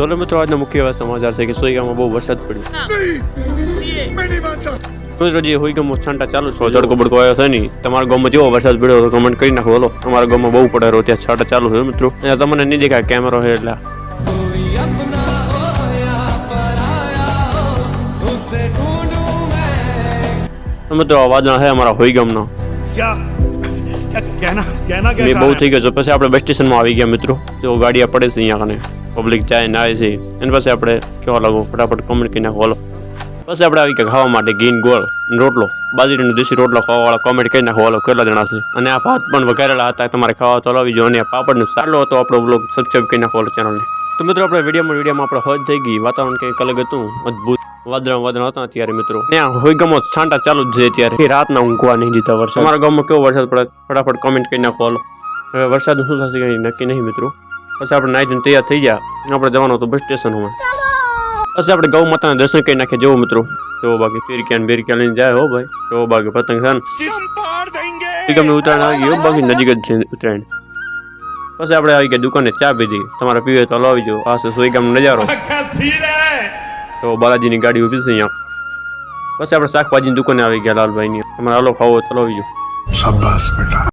Solo મિત્રો આજનો મુખ્ય એવા સમાચાર છે કે સોઈગામાં બહુ વરસાદ પડ્યો. મિત્રો જે હોય ગમો છાંટા ચાલુ છો જડકો બડકો આવ્યો છે નહીં તમારા ગામમાં જેવો વરસાદ પડ્યો તો કમેન્ટ કરી નાખો. બોલો અમારા ગામમાં બહુ પડે રહ્યો ત્યાં છાંટા ચાલુ છે મિત્રો. તમને નહીં દેખાય કેમેરો છે એટલે. મિત્રો અવાજ ના છે અમારા હોય ગામનો બહુ થઈ ગયો છે. પછી આપણે બસ સ્ટેશનમાં આવી ગયા મિત્રો. જો ગાડીયા પડે છે અહીંયા કને. પબ્લિક જાય ને આવે છે એની પછી આપણે કેવા લાગો, ફટાફટ કોમેન્ટ કરીને નાખો પછી આપણે આવી કે ખાવા માટે ઘીન ગોળ રોટલો. બાજરીનો દેશી રોટલો ખાવાવાળા કોમેન્ટ કરી નાખો હાલો કેટલા જણા છે? અને આ ભાત પણ વઘારેલા હતા. તમારે ખાવા ચલાવી જો. અને પાપડનો સારો હતો. આપણો બ્લોગ સબસ્ક્રાઈબ કરી નાખો ચેનલને તો મિત્રો, આપણે વિડીયોમાં વિડીયોમાં આપણે હજ થઈ ગઈ. વાતાવરણ કંઈક અલગ હતું. અદભુત. વાદળા વાદળા હતા અત્યારે મિત્રો. ત્યાં હોય ગમો છાંટા ચાલુ જ છે ત્યારે રાતના ઊંઘવા નહીં દીધા વરસાદ. અમારા ગામમાં કેવો વરસાદ પડે? ફટાફટ કોમેન્ટ કરી નાખો હવે વરસાદ શું થશે કંઈ નક્કી નહીં મિત્રો. પછી આપણે નાઈ ધોઈને તૈયાર થઈ ગયા. આપણે જવાનું હતું બસ સ્ટેશનમાં પછી આપણે ગૌ માતાના દર્શન કરી નાખીએ જેવો મિત્રો. જો બાકી ફિરક્યાન બિરક્યા લઈને જાય હો ભાઈ. જો બાકી પતંગ છે ગમે ઉત્તરાયણ આવી ગયો. બાકી નજીક જ ઉત્તરાયણ. પછી આપણે આવી ગયા દુકાને ચા પીધી તમારા પીવે તો લાવી જો. આ છે સોઈગામનો નજારો. તો બાલાજીની ગાડી ઊભી છે અહીંયા. પછી આપણે શાકભાજીની દુકાને આવી ગયા લાલભાઈની. અમારે આલો ખાવો તો લાવી જો. શાબાશ બેટા.